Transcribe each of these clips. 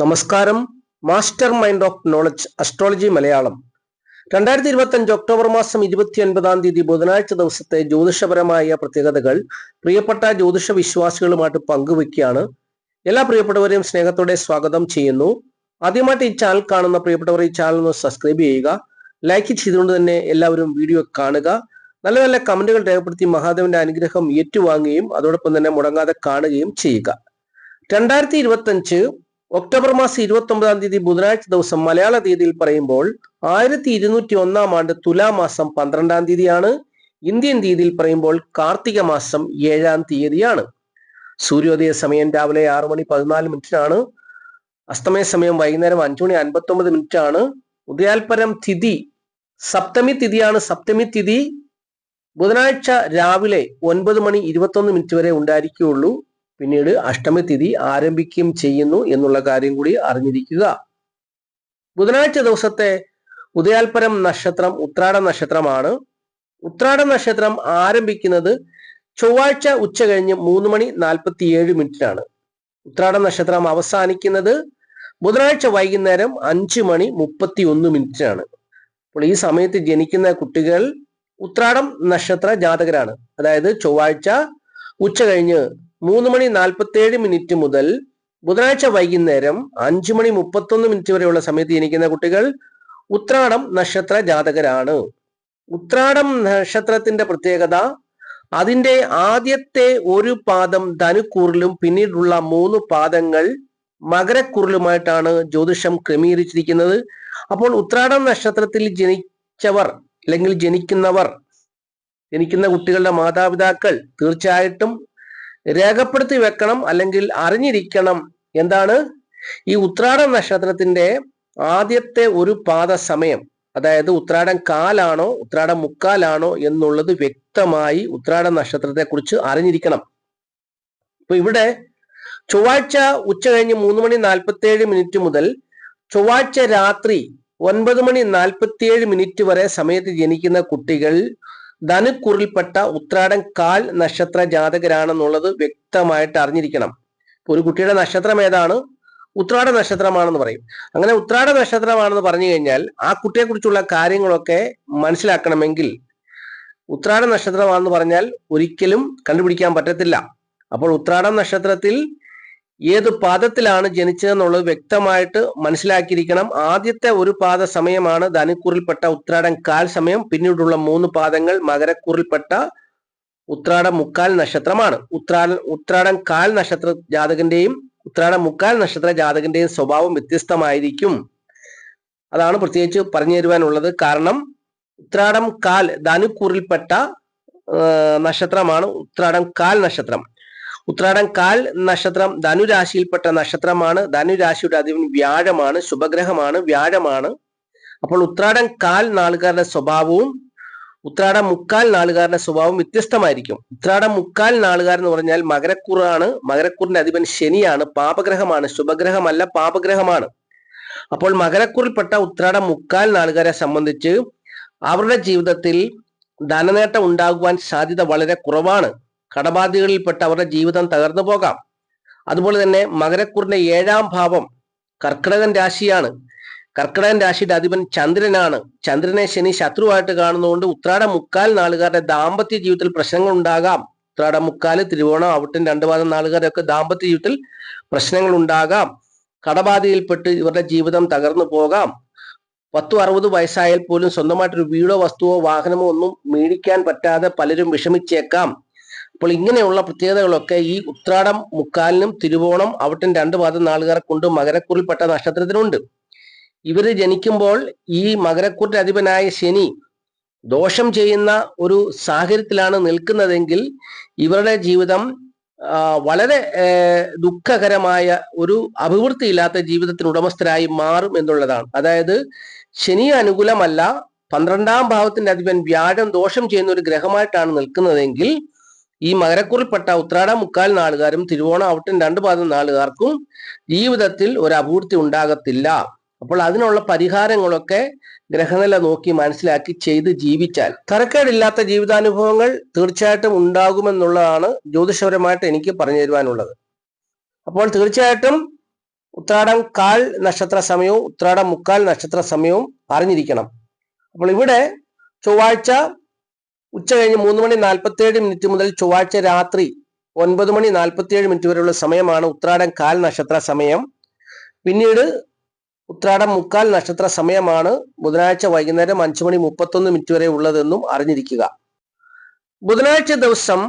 നമസ്കാരം. Master mind of knowledge astrology Malayalam. രണ്ടായിരത്തി ഇരുപത്തി അഞ്ച് ഒക്ടോബർ മാസം ഇരുപത്തി ഒൻപതാം തീയതി ബുധനാഴ്ച ദിവസത്തെ ജ്യോതിഷപരമായ പ്രത്യേകതകൾ പ്രിയപ്പെട്ട ജ്യോതിഷ വിശ്വാസികളുമായിട്ട് പങ്കുവയ്ക്കുകയാണ്. എല്ലാ പ്രിയപ്പെട്ടവരെയും സ്നേഹത്തോടെ സ്വാഗതം ചെയ്യുന്നു. ആദ്യമായിട്ട് ഈ ചാനൽ കാണുന്ന പ്രിയപ്പെട്ടവർ ഈ ചാനൽ ഒന്ന് സബ്സ്ക്രൈബ് ചെയ്യുക ലൈക്ക് ചെയ്തുകൊണ്ട് തന്നെ എല്ലാവരും വീഡിയോ കാണുക. നല്ല നല്ല കമന്റുകൾ രേഖപ്പെടുത്തി മഹാദേവന്റെ അനുഗ്രഹം ഏറ്റുവാങ്ങുകയും അതോടൊപ്പം തന്നെ മുടങ്ങാതെ കാണുകയും ചെയ്യുക. രണ്ടായിരത്തി ഇരുപത്തി അഞ്ച് ഒക്ടോബർ മാസം ഇരുപത്തി ഒമ്പതാം തീയതി ബുധനാഴ്ച ദിവസം മലയാള തീയതിയിൽ പറയുമ്പോൾ ആയിരത്തി ഇരുന്നൂറ്റി ഒന്നാം ആണ്ട് തുലാമാസം പന്ത്രണ്ടാം തീയതിയാണ്. ഇന്ത്യൻ തീയതിയിൽ പറയുമ്പോൾ കാർത്തിക മാസം ഏഴാം തീയതിയാണ്. സൂര്യോദയ സമയം രാവിലെ ആറു മണി പതിനാല് മിനിറ്റിനാണ്. അസ്തമയ സമയം വൈകുന്നേരം അഞ്ചു മണി അൻപത്തി ഒമ്പത് മിനിറ്റ് ആണ് ഉദയാൽപരം തിഥി സപ്തമി തിഥിയാണ്. സപ്തമി തിഥി ബുധനാഴ്ച രാവിലെ ഒൻപത് മണി ഇരുപത്തൊന്ന് മിനിറ്റ് വരെ ഉണ്ടായിരിക്കുകയുള്ളൂ. പിന്നീട് അഷ്ടമി തിഥി ആരംഭിക്കുകയും ചെയ്യുന്നു എന്നുള്ള കാര്യം കൂടി അറിഞ്ഞിരിക്കുക. ബുധനാഴ്ച ദിവസത്തെ ഉദയാൽപരം നക്ഷത്രം ഉത്രാട നക്ഷത്രമാണ്. ഉത്രാട നക്ഷത്രം ആരംഭിക്കുന്നത് ചൊവ്വാഴ്ച ഉച്ച കഴിഞ്ഞ് മൂന്ന് മണി നാൽപ്പത്തിയേഴ് മിനിറ്റിനാണ്. ഉത്രാട നക്ഷത്രം അവസാനിക്കുന്നത് ബുധനാഴ്ച വൈകുന്നേരം അഞ്ച് മണി മുപ്പത്തി ഒന്ന് മിനിറ്റിനാണ്. അപ്പോൾ ഈ സമയത്ത് ജനിക്കുന്ന കുട്ടികൾ ഉത്രാടം നക്ഷത്ര ജാതകരാണ്. അതായത് ചൊവ്വാഴ്ച ഉച്ച കഴിഞ്ഞ് മൂന്ന് മണി നാൽപ്പത്തേഴ് മിനിറ്റ് മുതൽ ബുധനാഴ്ച വൈകുന്നേരം അഞ്ചു മണി മുപ്പത്തൊന്ന് മിനിറ്റ് വരെയുള്ള സമയത്ത് ജനിക്കുന്ന കുട്ടികൾ ഉത്രാടം നക്ഷത്ര ജാതകരാണ്. ഉത്രാടം നക്ഷത്രത്തിന്റെ പ്രത്യേകത അതിന്റെ ആദ്യത്തെ ഒരു പാദം ധനുക്കൂറിലും പിന്നീടുള്ള മൂന്ന് പാദങ്ങൾ മകരക്കുറിലുമായിട്ടാണ് ജ്യോതിഷം ക്രമീകരിച്ചിരിക്കുന്നത്. അപ്പോൾ ഉത്രാടം നക്ഷത്രത്തിൽ ജനിച്ചവർ അല്ലെങ്കിൽ ജനിക്കുന്നവർ ജനിക്കുന്ന കുട്ടികളുടെ മാതാപിതാക്കൾ തീർച്ചയായിട്ടും രേഖപ്പെടുത്തി വെക്കണം അല്ലെങ്കിൽ അറിഞ്ഞിരിക്കണം. എന്താണ്? ഈ ഉത്രാടം നക്ഷത്രത്തിന്റെ ആദ്യത്തെ ഒരു പാദ സമയം അതായത് ഉത്രാടം കാലാണോ ഉത്രാടം മുക്കാലാണോ എന്നുള്ളത് വ്യക്തമായി ഉത്രാട നക്ഷത്രത്തെ കുറിച്ച് അറിഞ്ഞിരിക്കണം. അപ്പൊ ഇവിടെ ചൊവ്വാഴ്ച ഉച്ച കഴിഞ്ഞ് മൂന്ന് മണി നാൽപ്പത്തിയേഴ് മിനിറ്റ് മുതൽ ചൊവ്വാഴ്ച രാത്രി ഒൻപത് മണി നാൽപ്പത്തിയേഴ് മിനിറ്റ് വരെ സമയത്ത് ജനിക്കുന്ന കുട്ടികൾ ധനുക്കുറിൽപ്പെട്ട ഉത്രാടം കാൽ നക്ഷത്ര ജാതകരാണെന്നുള്ളത് വ്യക്തമായിട്ട് അറിഞ്ഞിരിക്കണം. ഒരു കുട്ടിയുടെ നക്ഷത്രം ഏതാണ്? ഉത്രാട നക്ഷത്രമാണെന്ന് പറയും. അങ്ങനെ ഉത്രാട നക്ഷത്രമാണെന്ന് പറഞ്ഞു കഴിഞ്ഞാൽ ആ കുട്ടിയെക്കുറിച്ചുള്ള കാര്യങ്ങളൊക്കെ മനസ്സിലാക്കണമെങ്കിൽ ഉത്രാട നക്ഷത്രമാണെന്ന് പറഞ്ഞാൽ ഒരിക്കലും കണ്ടുപിടിക്കാൻ പറ്റത്തില്ല. അപ്പോൾ ഉത്രാടം നക്ഷത്രത്തിൽ ഏത് പാദത്തിലാണ് ജനിച്ചതെന്നുള്ളത് വ്യക്തമായിട്ട് മനസ്സിലാക്കിയിരിക്കണം. ആദ്യത്തെ ഒരു പാദ സമയമാണ് ധനുക്കൂറിൽപ്പെട്ട ഉത്രാടം കാൽ സമയം. പിന്നീടുള്ള മൂന്ന് പാദങ്ങൾ മകരക്കൂറിൽപ്പെട്ട ഉത്രാട മുക്കാൽ നക്ഷത്രമാണ്. ഉത്രാട ഉത്രാടം കാൽ നക്ഷത്ര ജാതകന്റെയും ഉത്രാട മുക്കാൽ നക്ഷത്ര ജാതകന്റെയും സ്വഭാവം വ്യത്യസ്തമായിരിക്കും. അതാണ് പ്രത്യേകിച്ച് പറഞ്ഞു തരുവാനുള്ളത്. കാരണം ഉത്രാടം കാൽ ധനുക്കൂറിൽപ്പെട്ട നക്ഷത്രമാണ് ഉത്രാടം കാൽ നക്ഷത്രം. ഉത്രാടം കാൽ നക്ഷത്രം ധനുരാശിയിൽപ്പെട്ട നക്ഷത്രമാണ്. ധനുരാശിയുടെ അധിപൻ വ്യാഴമാണ് ശുഭഗ്രഹമാണ് വ്യാഴമാണ്. അപ്പോൾ ഉത്രാടം കാൽ നാളുകാരുടെ സ്വഭാവവും ഉത്രാടം മുക്കാൽ നാളുകാരുടെ സ്വഭാവം വ്യത്യസ്തമായിരിക്കും. ഉത്രാടം മുക്കാൽ നാളുകാർ എന്ന് പറഞ്ഞാൽ മകരക്കുറാണ്. മകരക്കുറിന്റെ അധിപൻ ശനിയാണ്. പാപഗ്രഹമാണ്. ശുഭഗ്രഹമല്ല പാപഗ്രഹമാണ്. അപ്പോൾ മകരക്കുറിൽപ്പെട്ട ഉത്രാടം മുക്കാൽ നാളുകാരെ സംബന്ധിച്ച് അവരുടെ ജീവിതത്തിൽ ധനനേട്ടം ഉണ്ടാകുവാൻ സാധ്യത വളരെ കുറവാണ്. കടബാധ്യതകളിൽപ്പെട്ട അവരുടെ ജീവിതം തകർന്നു പോകാം. അതുപോലെ തന്നെ മകരക്കുറിന്റെ ഏഴാം ഭാവം കർക്കിടകൻ രാശിയാണ്. കർക്കിടകൻ രാശിയുടെ അധിപൻ ചന്ദ്രനാണ്. ചന്ദ്രനെ ശനി ശത്രുവായിട്ട് കാണുന്നതുകൊണ്ട് ഉത്രാട മുക്കാൽ നാളുകാരുടെ ദാമ്പത്യ ജീവിതത്തിൽ പ്രശ്നങ്ങൾ ഉണ്ടാകാം. ഉത്രാട മുക്കാൽ തിരുവോണം അവിട്ടും രണ്ടു പാദം നാളുകാരൊക്കെ ദാമ്പത്യ ജീവിതത്തിൽ പ്രശ്നങ്ങൾ ഉണ്ടാകാം. കടബാധയിൽപ്പെട്ട് ഇവരുടെ ജീവിതം തകർന്നു പോകാം. പത്തു അറുപത് വയസ്സായാൽ പോലും സ്വന്തമായിട്ടൊരു വീടോ വസ്തുവോ വാഹനമോ ഒന്നും മേടിക്കാൻ പറ്റാതെ പലരും വിഷമിച്ചേക്കാം. അപ്പോൾ ഇങ്ങനെയുള്ള പ്രത്യേകതകളൊക്കെ ഈ ഉത്രാടം മുക്കാലിനും തിരുവോണം അവിട്ടൻ രണ്ട് പാദം നാളുകാരെ കൊണ്ട് മകരക്കുറിൽപ്പെട്ട നക്ഷത്രത്തിനുണ്ട്. ഇവർ ജനിക്കുമ്പോൾ ഈ മകരക്കുറിന്റെ അധിപനായ ശനി ദോഷം ചെയ്യുന്ന ഒരു സാഹചര്യത്തിലാണ് നിൽക്കുന്നതെങ്കിൽ ഇവരുടെ ജീവിതം വളരെ ദുഃഖകരമായ ഒരു അഭിവൃദ്ധിയില്ലാത്ത ജീവിതത്തിന് ഉടമസ്ഥരായി മാറും എന്നുള്ളതാണ്. അതായത് ശനി അനുകൂലമല്ല പന്ത്രണ്ടാം ഭാവത്തിന്റെ അധിപൻ വ്യാഴം ദോഷം ചെയ്യുന്ന ഒരു ഗ്രഹമായിട്ടാണ് നിൽക്കുന്നതെങ്കിൽ ഈ മകരക്കുറിൽപ്പെട്ട ഉത്രാട മുക്കാൽ നാളുകാരും തിരുവോണം ഔട്ടൻ രണ്ട് പാദം നാളുകാർക്കും ജീവിതത്തിൽ ഒരു അപൂർത്തി ഉണ്ടാകത്തില്ല. അപ്പോൾ അതിനുള്ള പരിഹാരങ്ങളൊക്കെ ഗ്രഹനില നോക്കി മനസ്സിലാക്കി ചെയ്ത് ജീവിച്ചാൽ. തരക്കേടില്ലാത്ത ജീവിതാനുഭവങ്ങൾ തീർച്ചയായിട്ടും ഉണ്ടാകുമെന്നുള്ളതാണ് ജ്യോതിഷപരമായിട്ട് എനിക്ക് പറഞ്ഞു തരുവാനുള്ളത്. അപ്പോൾ തീർച്ചയായിട്ടും ഉത്രാടം കാൽ നക്ഷത്ര സമയവും ഉത്രാടം മുക്കാൽ നക്ഷത്ര സമയവും അറിഞ്ഞിരിക്കണം. അപ്പോൾ ഇവിടെ ചൊവ്വാഴ്ച ഉച്ച കഴിഞ്ഞ് മൂന്ന് മണി നാൽപ്പത്തിയേഴ് മിനിറ്റ് മുതൽ ചൊവ്വാഴ്ച രാത്രി ഒൻപത് മണി നാൽപ്പത്തിയേഴ് മിനിറ്റ് വരെയുള്ള സമയമാണ് ഉത്രാടം കാൽ നക്ഷത്ര സമയം. പിന്നീട് ഉത്രാടം മുക്കാൽ നക്ഷത്ര സമയമാണ് ബുധനാഴ്ച വൈകുന്നേരം അഞ്ചു മണി മുപ്പത്തൊന്ന് മിനിറ്റ് വരെ ഉള്ളതെന്നും അറിഞ്ഞിരിക്കുക. ബുധനാഴ്ച ദിവസം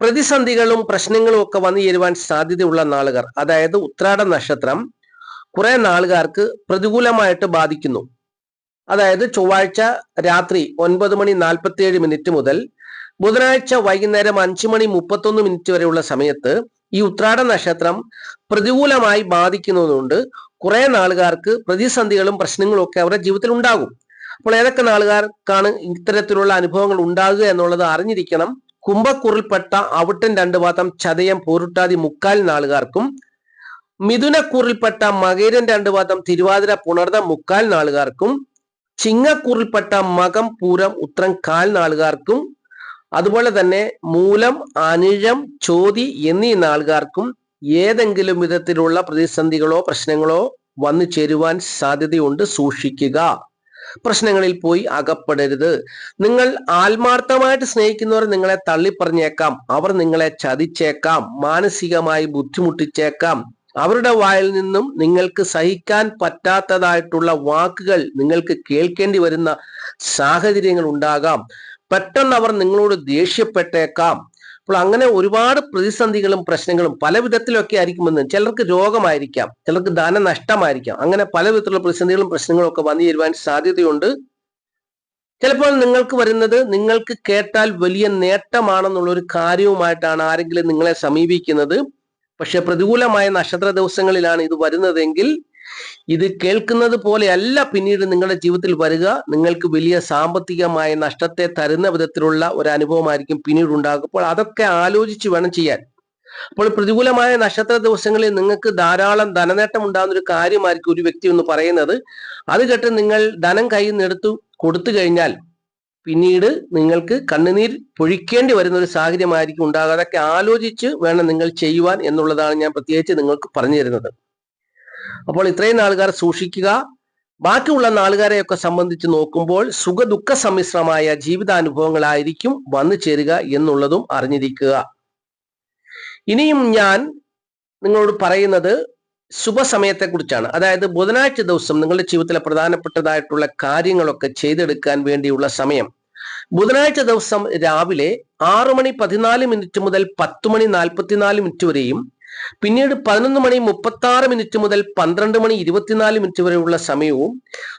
പ്രതിസന്ധികളും പ്രശ്നങ്ങളും ഒക്കെ വന്നു ചേരുവാൻ സാധ്യതയുള്ള നാളുകാർ അതായത് ഉത്രാട നക്ഷത്രം കുറെ നാളുകാർക്ക് പ്രതികൂലമായിട്ട് ബാധിക്കുന്നു. അതായത് ചൊവ്വാഴ്ച രാത്രി ഒൻപത് മണി നാൽപ്പത്തിയേഴ് മിനിറ്റ് മുതൽ ബുധനാഴ്ച വൈകുന്നേരം അഞ്ചു മണി മുപ്പത്തൊന്ന് മിനിറ്റ് വരെയുള്ള സമയത്ത് ഈ ഉത്രാട നക്ഷത്രം പ്രതികൂലമായി ബാധിക്കുന്നതുകൊണ്ട് കുറെ നാളുകാർക്ക് പ്രതിസന്ധികളും പ്രശ്നങ്ങളും ഒക്കെ അവരുടെ ജീവിതത്തിൽ ഉണ്ടാകും. അപ്പോൾ ഏതൊക്കെ നാളുകാർക്കാണ് ഇത്തരത്തിലുള്ള അനുഭവങ്ങൾ ഉണ്ടാകുക എന്നുള്ളത് അറിഞ്ഞിരിക്കണം. കുംഭക്കൂറിൽപ്പെട്ട അവിട്ടൻ രണ്ടു പാദം ചതയം പോരുട്ടാതി മുക്കാൽ നാളുകാർക്കും മിഥുനക്കൂറിൽപ്പെട്ട മകേരൻ രണ്ടു പാദം തിരുവാതിര പുണർന്ന മുക്കാൽ നാളുകാർക്കും ചിങ്ങക്കൂറിൽപ്പെട്ട മകം പൂരം ഉത്രം കാൽ നാളുകാർക്കും അതുപോലെ തന്നെ മൂലം അനിഴം ചോതി എന്നീ നാളുകാർക്കും ഏതെങ്കിലും വിധത്തിലുള്ള പ്രതിസന്ധികളോ പ്രശ്നങ്ങളോ വന്നു ചേരുവാൻ സാധ്യതയുണ്ട്. സൂക്ഷിക്കുക. പ്രശ്നങ്ങളിൽ പോയി അകപ്പെടരുത്. നിങ്ങൾ ആത്മാർത്ഥമായിട്ട് സ്നേഹിക്കുന്നവർ നിങ്ങളെ തള്ളിപ്പറഞ്ഞേക്കാം. അവർ നിങ്ങളെ ചതിച്ചേക്കാം. മാനസികമായി ബുദ്ധിമുട്ടിച്ചേക്കാം. അവരുടെ വായിൽ നിന്നും നിങ്ങൾക്ക് സഹിക്കാൻ പറ്റാത്തതായിട്ടുള്ള വാക്കുകൾ നിങ്ങൾക്ക് കേൾക്കേണ്ടി വരുന്ന സാഹചര്യങ്ങൾ ഉണ്ടാകാം. പെട്ടെന്ന് അവർ നിങ്ങളോട് ദേഷ്യപ്പെട്ടേക്കാം. അപ്പോൾ അങ്ങനെ ഒരുപാട് പ്രതിസന്ധികളും പ്രശ്നങ്ങളും പല വിധത്തിലൊക്കെ ആയിരിക്കുമെന്ന് ചിലർക്ക് രോഗമായിരിക്കാം ചിലർക്ക് ധനനഷ്ടമായിരിക്കാം. അങ്ങനെ പല വിധത്തിലുള്ള പ്രതിസന്ധികളും പ്രശ്നങ്ങളും ഒക്കെ വന്നു ചേരുവാൻ സാധ്യതയുണ്ട്. ചിലപ്പോൾ നിങ്ങൾക്ക് വരുന്നത് നിങ്ങൾക്ക് കേട്ടാൽ വലിയ നേട്ടമാണെന്നുള്ള ഒരു കാര്യവുമായിട്ടാണ് ആരെങ്കിലും നിങ്ങളെ സമീപിക്കുന്നത്. പക്ഷെ പ്രതികൂലമായ നക്ഷത്ര ദിവസങ്ങളിലാണ് ഇത് വരുന്നതെങ്കിൽ ഇത് കേൾക്കുന്നത് പോലെയല്ല പിന്നീട് നിങ്ങളുടെ ജീവിതത്തിൽ വരിക. നിങ്ങൾക്ക് വലിയ സാമ്പത്തികമായ നഷ്ടത്തെ തരുന്ന വിധത്തിലുള്ള ഒരു അനുഭവമായിരിക്കും പിന്നീട് ഉണ്ടാകും അപ്പോൾ അതൊക്കെ ആലോചിച്ച് വേണം ചെയ്യാൻ. അപ്പോൾ പ്രതികൂലമായ നക്ഷത്ര ദിവസങ്ങളിൽ നിങ്ങൾക്ക് ധാരാളം ധനനേട്ടം ഉണ്ടാകുന്ന ഒരു കാര്യമായിരിക്കും ഒരു വ്യക്തി എന്ന് പറയുന്നത്. അത് കേട്ട് നിങ്ങൾ ധനം കയ്യിൽ നിന്ന് എടുത്തു കൊടുത്തു കഴിഞ്ഞാൽ പിന്നീട് നിങ്ങൾക്ക് കണ്ണുനീർ പൊഴിക്കേണ്ടി വരുന്ന ഒരു സാഹചര്യമായിരിക്കും ഉണ്ടാകുക അതൊക്കെ ആലോചിച്ച് വേണം നിങ്ങൾ ചെയ്യുവാൻ എന്നുള്ളതാണ് ഞാൻ പ്രത്യേകിച്ച് നിങ്ങൾക്ക് പറഞ്ഞു തരുന്നത്. അപ്പോൾ ഇത്രയും നാളുകാർ സൂക്ഷിക്കുക. ബാക്കിയുള്ള നാളുകാരെയൊക്കെ സംബന്ധിച്ച് നോക്കുമ്പോൾ സുഖദുഃഖ സമ്മിശ്രമായ ജീവിതാനുഭവങ്ങളായിരിക്കും വന്നു ചേരുക എന്നുള്ളതും അറിഞ്ഞിരിക്കുക. ഇനിയും ഞാൻ നിങ്ങളോട് പറയുന്നത് ശുഭസമയത്തെക്കുറിച്ചാണ്. അതായത് ബുധനാഴ്ച ദിവസം നിങ്ങളുടെ ജീവിതത്തിലെ പ്രധാനപ്പെട്ടതായിട്ടുള്ള കാര്യങ്ങളൊക്കെ ചെയ്തെടുക്കാൻ വേണ്ടിയുള്ള സമയം. ബുധനാഴ്ച ദിവസം രാവിലെ ആറു മണി പതിനാല് മിനിറ്റ് മുതൽ പത്ത് മണി നാൽപ്പത്തിനാല് മിനിറ്റ് വരെയും പിന്നീട് പതിനൊന്ന് മണി മുപ്പത്തി ആറ് മിനിറ്റ് മുതൽ പന്ത്രണ്ട് മണി ഇരുപത്തിനാല് മിനിറ്റ് വരെയുള്ള സമയവും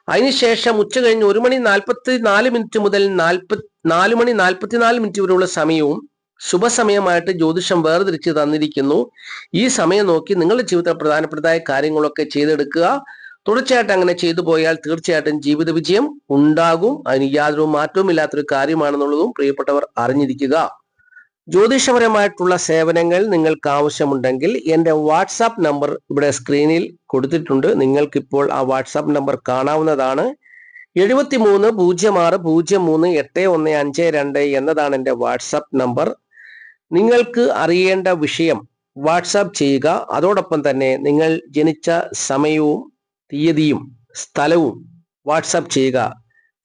അതിനുശേഷം ഉച്ച കഴിഞ്ഞ് ഒരു മണി നാൽപ്പത്തി നാല് മിനിറ്റ് മുതൽ നാൽപ്പത്തി നാല് മണി നാൽപ്പത്തിനാല് മിനിറ്റ് വരെയുള്ള സമയവും ശുഭസമയമായിട്ട് ജ്യോതിഷം വേർതിരിച്ച് തന്നിരിക്കുന്നു. ഈ സമയം നോക്കി നിങ്ങളുടെ ജീവിതത്തിൽ പ്രധാനപ്പെട്ടതായ കാര്യങ്ങളൊക്കെ ചെയ്തെടുക്കുക. തുടർച്ചയായിട്ട് അങ്ങനെ ചെയ്തു പോയാൽ തീർച്ചയായിട്ടും ജീവിത വിജയം ഉണ്ടാകും. അതിന് യാതൊരു മാറ്റവും ഇല്ലാത്തൊരു കാര്യമാണെന്നുള്ളതും പ്രിയപ്പെട്ടവർ അറിഞ്ഞിരിക്കുക. ജ്യോതിഷപരമായിട്ടുള്ള സേവനങ്ങൾ നിങ്ങൾക്ക് ആവശ്യമുണ്ടെങ്കിൽ എന്റെ വാട്സാപ്പ് നമ്പർ ഇവിടെ സ്ക്രീനിൽ കൊടുത്തിട്ടുണ്ട്. നിങ്ങൾക്കിപ്പോൾ ആ വാട്സാപ്പ് നമ്പർ കാണാവുന്നതാണ്. എഴുപത്തി മൂന്ന് പൂജ്യം ആറ് പൂജ്യം മൂന്ന് എട്ട് ഒന്ന് അഞ്ച് രണ്ട് എന്നതാണ് എന്റെ വാട്സാപ്പ് നമ്പർ. നിങ്ങൾക്ക് അറിയേണ്ട വിഷയം വാട്സാപ്പ് ചെയ്യുക. അതോടൊപ്പം തന്നെ നിങ്ങൾ ജനിച്ച സമയവും തീയതിയും സ്ഥലവും വാട്സാപ്പ് ചെയ്യുക.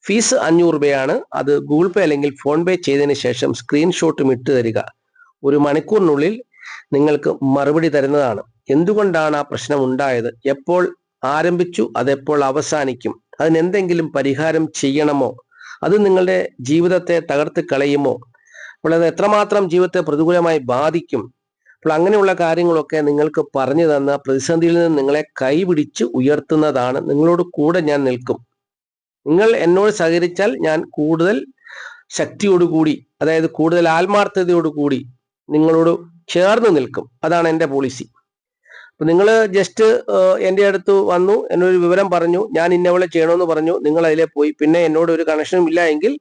ഫീസ് അഞ്ഞൂറ് രൂപയാണ്. അത് ഗൂഗിൾ പേ അല്ലെങ്കിൽ ഫോൺ പേ ചെയ്തതിന് ശേഷം സ്ക്രീൻഷോട്ടും ഇട്ട് തരിക. ഒരു മണിക്കൂറിനുള്ളിൽ നിങ്ങൾക്ക് മറുപടി തരുന്നതാണ്. എന്തുകൊണ്ടാണ് ആ പ്രശ്നം ഉണ്ടായത്? എപ്പോൾ ആരംഭിച്ചു? അതെപ്പോൾ അവസാനിക്കും? അതിനെന്തെങ്കിലും പരിഹാരം ചെയ്യണമോ? അത് നിങ്ങളുടെ ജീവിതത്തെ തകർത്ത് കളയുമോ? അപ്പോൾ അത് എത്രമാത്രം ജീവിതത്തെ പ്രതികൂലമായി ബാധിക്കും. അപ്പോൾ അങ്ങനെയുള്ള കാര്യങ്ങളൊക്കെ നിങ്ങൾക്ക് പറഞ്ഞു തന്ന പ്രതിസന്ധിയിൽ നിന്ന് നിങ്ങളെ കൈപിടിച്ച് ഉയർത്തുന്നതാണ്. നിങ്ങളോട് കൂടെ ഞാൻ നിൽക്കും. നിങ്ങൾ എന്നോട് സഹകരിച്ചാൽ ഞാൻ കൂടുതൽ ശക്തിയോടുകൂടി അതായത് കൂടുതൽ ആത്മാർത്ഥതയോടുകൂടി നിങ്ങളോട് ചേർന്ന് നിൽക്കും. അതാണ് എന്റെ പോളിസി അപ്പൊ നിങ്ങൾ ജസ്റ്റ് എന്റെ അടുത്ത് വന്നു എന്നൊരു വിവരം പറഞ്ഞു ഞാൻ ഇന്നവളെ ചെയ്യണമെന്ന് പറഞ്ഞു നിങ്ങൾ അതിലെ പോയി. പിന്നെ എന്നോട് ഒരു കണക്ഷനും ഇല്ല എങ്കിൽ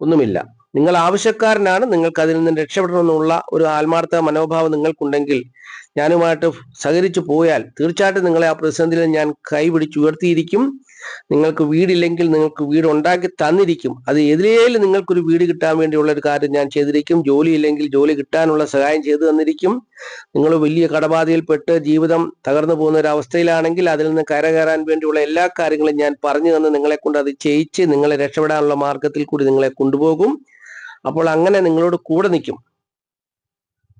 ഒന്നുമില്ല. നിങ്ങൾ ആവശ്യക്കാരനാണ് നിങ്ങൾക്ക് അതിൽ നിന്ന് രക്ഷപ്പെടണമെന്നുള്ള ഒരു ആത്മാർത്ഥ മനോഭാവം നിങ്ങൾക്കുണ്ടെങ്കിൽ ഞാനുമായിട്ട് സഹകരിച്ചു പോയാൽ തീർച്ചയായിട്ടും നിങ്ങളെ ആ പ്രതിസന്ധിയിൽ ഞാൻ കൈപിടിച്ച് ഉയർത്തിയിരിക്കും. നിങ്ങൾക്ക് വീടില്ലെങ്കിൽ നിങ്ങൾക്ക് വീട് ഉണ്ടാക്കി തന്നിരിക്കും. അത് എതിരേലും നിങ്ങൾക്കൊരു വീട് കിട്ടാൻ വേണ്ടിയുള്ള ഒരു കാര്യം ഞാൻ ചെയ്തിരിക്കും. ജോലി ഇല്ലെങ്കിൽ ജോലി കിട്ടാനുള്ള സഹായം ചെയ്തു തന്നിരിക്കും. നിങ്ങൾ വലിയ കടബാധയിൽപ്പെട്ട് ജീവിതം തകർന്നു പോകുന്ന ഒരു അവസ്ഥയിലാണെങ്കിൽ അതിൽ നിന്ന് കരകയറാൻ വേണ്ടിയുള്ള എല്ലാ കാര്യങ്ങളും ഞാൻ പറഞ്ഞു തന്ന് നിങ്ങളെ കൊണ്ട് അത് ചെയ്യിച്ച് നിങ്ങളെ രക്ഷപ്പെടാനുള്ള മാർഗത്തിൽ കൂടി നിങ്ങളെ കൊണ്ടുപോകും. അപ്പോൾ അങ്ങനെ നിങ്ങളോട് കൂടെ നിൽക്കും.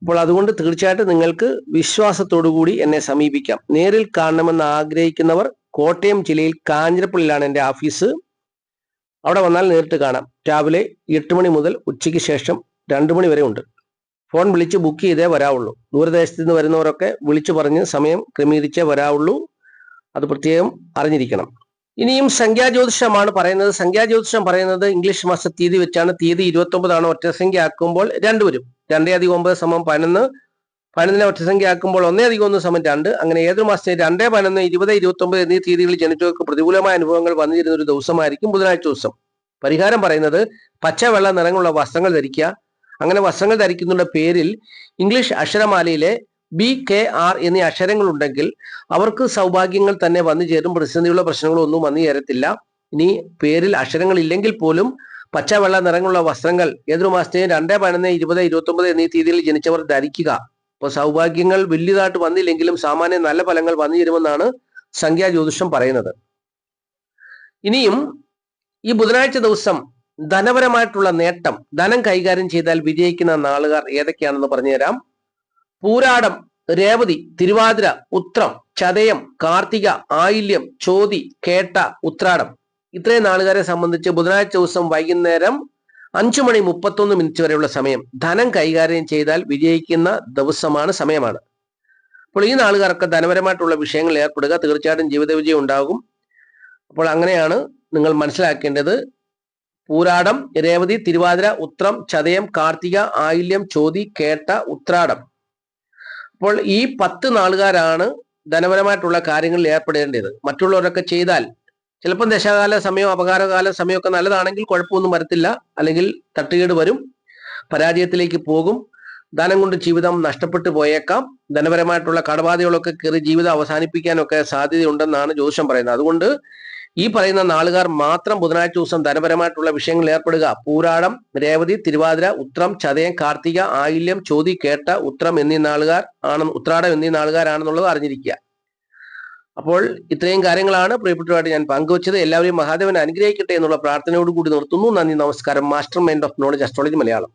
അപ്പോൾ അതുകൊണ്ട് തീർച്ചയായിട്ടും നിങ്ങൾക്ക് വിശ്വാസത്തോടു കൂടി എന്നെ സമീപിക്കാം. നേരിൽ കാണണമെന്ന് ആഗ്രഹിക്കുന്നവർ കോട്ടയം ജില്ലയിൽ കാഞ്ഞിരപ്പള്ളിയിലാണ് എന്റെ ഓഫീസ് അവിടെ വന്നാൽ നേരിട്ട് കാണാം. രാവിലെ എട്ട് മണി മുതൽ ഉച്ചയ്ക്ക് ശേഷം രണ്ട് മണി വരെ ഉണ്ട്. ഫോൺ വിളിച്ച് ബുക്ക് ചെയ്തേ വരാവുള്ളൂ. ദൂരദേശത്ത് നിന്ന് വരുന്നവരൊക്കെ വിളിച്ചു പറഞ്ഞ് സമയം ക്രമീകരിച്ചേ വരാവുള്ളൂ. അത് പ്രത്യേകം അറിഞ്ഞിരിക്കണം. ഇനിയും സംഖ്യാജ്യോതിഷമാണ് പറയുന്നത്. സംഖ്യാജ്യോതിഷം പറയുന്നത് ഇംഗ്ലീഷ് മാസ തീയതി വെച്ചാണ്. തീയതി ഇരുപത്തി ഒമ്പതാണ് ഒറ്റസംഖ്യ ആക്കുമ്പോൾ രണ്ട് വരും. രണ്ടേ അധികം ഒമ്പത് സമം പതിനൊന്ന്. പതിനൊന്നിനെ ഒറ്റസംഖ്യ ആക്കുമ്പോൾ ഒന്നേ അധികം ഒന്ന് സമം രണ്ട്. അങ്ങനെ ഏതൊരു മാസത്തെ രണ്ടേ പതിനൊന്ന് ഇരുപത് ഇരുപത്തി ഒമ്പത് എന്നീ തീയതികളിൽ ജനിച്ചവർക്ക് പ്രതികൂലമായ അനുഭവങ്ങൾ വന്നിരുന്ന ഒരു ദിവസമായിരിക്കും ബുധനാഴ്ച ദിവസം. പരിഹാരം പറയുന്നത് പച്ച വെള്ള നിറങ്ങളുള്ള വസ്ത്രങ്ങൾ ധരിക്കുക. അങ്ങനെ വസ്ത്രങ്ങൾ ധരിക്കുന്നതിന്റെ പേരിൽ ഇംഗ്ലീഷ് അക്ഷരമാലയിലെ ബി കെ ആർ എന്നീ അക്ഷരങ്ങൾ ഉണ്ടെങ്കിൽ അവർക്ക് സൗഭാഗ്യങ്ങൾ തന്നെ വന്നു ചേരും. പ്രതിസന്ധിയുള്ള പ്രശ്നങ്ങളൊന്നും വന്നു ചേരത്തില്ല. ഇനി പേരിൽ അക്ഷരങ്ങൾ ഇല്ലെങ്കിൽ പോലും പച്ച വെള്ള നിറങ്ങളുള്ള വസ്ത്രങ്ങൾ ഏതൊരു മാസത്തെയും രണ്ടേ പതിനൊന്ന് ഇരുപത് ഇരുപത്തി ഒമ്പത് എന്നീ തീയതിയിൽ ജനിച്ചവർ ധരിക്കുക. അപ്പോൾ സൗഭാഗ്യങ്ങൾ വലിയതായിട്ട് വന്നില്ലെങ്കിലും സാമാന്യ നല്ല ഫലങ്ങൾ വന്നു ചേരുമെന്നാണ് സംഖ്യാ ജ്യോതിഷം പറയുന്നത്. ഇനിയും ഈ ബുധനാഴ്ച ദിവസം ധനപരമായിട്ടുള്ള നേട്ടം ധനം കൈകാര്യം ചെയ്താൽ വിജയിക്കുന്ന നാളുകാർ ഏതൊക്കെയാണെന്ന് പറഞ്ഞുതരാം. പൂരാടം രേവതി തിരുവാതിര ഉത്രം ചതയം കാർത്തിക ആയില്യം ചോതി കേട്ട ഉത്രാടം. ഇത്രയും നാളുകാരെ സംബന്ധിച്ച് ബുധനാഴ്ച ദിവസം വൈകുന്നേരം അഞ്ചു മണി മുപ്പത്തൊന്ന് മിനിറ്റ് വരെയുള്ള സമയം. ധനം കൈകാര്യം ചെയ്താൽ വിജയിക്കുന്ന ദിവസമാണ് സമയമാണ്. അപ്പോൾ ഈ നാളുകാർക്ക് ധനപരമായിട്ടുള്ള വിഷയങ്ങളിൽ ഏർപ്പെടുക. തീർച്ചയായിട്ടും ജീവിത വിജയം ഉണ്ടാകും. അപ്പോൾ അങ്ങനെയാണ് നിങ്ങൾ മനസ്സിലാക്കേണ്ടത്. പൂരാടം രേവതി തിരുവാതിര ഉത്രം ചതയം കാർത്തിക ആയില്യം ചോതി കേട്ട ഉത്രാടം. അപ്പോൾ ഈ പത്ത് നാളുകാരാണ് ധനപരമായിട്ടുള്ള കാര്യങ്ങളിൽ ഏർപ്പെടേണ്ടത്. മറ്റുള്ളവരൊക്കെ ചെയ്താൽ ചിലപ്പം ദശകാല സമയം അപകാരകാല സമയമൊക്കെ നല്ലതാണെങ്കിൽ കുഴപ്പമൊന്നും വരത്തില്ല. അല്ലെങ്കിൽ തട്ടുകേട് വരും പരാജയത്തിലേക്ക് പോകും. ധനം കൊണ്ട് ജീവിതം നഷ്ടപ്പെട്ടു പോയേക്കാം. ധനപരമായിട്ടുള്ള കടബാധകളൊക്കെ കയറി ജീവിതം അവസാനിപ്പിക്കാനൊക്കെ സാധ്യതയുണ്ടെന്നാണ് ജ്യോതിഷം പറയുന്നത്. അതുകൊണ്ട് ഈ പറയുന്ന നാളുകാർ മാത്രം ബുധനാഴ്ച ദിവസം ധനപരമായിട്ടുള്ള വിഷയങ്ങളിൽ ഏർപ്പെടുക. പൂരാടം രേവതി തിരുവാതിര ഉത്രം ചതയം കാർത്തിക ആയില്യം ചോതി കേട്ട ഉത്രം എന്നീ നാളുകാർ ആണ് ഉത്രാടം എന്നീ നാളുകാരാണെന്നുള്ളത് അറിഞ്ഞിരിക്കുക. അപ്പോൾ ഇത്രയും കാര്യങ്ങളാണ് പ്രിയപ്പെട്ടവരായിട്ട് ഞാൻ പങ്കുവച്ചത്. എല്ലാവരെയും മഹാദേവൻ അനുഗ്രഹിക്കട്ടെ എന്നുള്ള പ്രാർത്ഥനയോട് കൂടി നിർത്തുന്നു. നന്ദി നമസ്കാരം. Master mind of knowledge astrology Malayalam.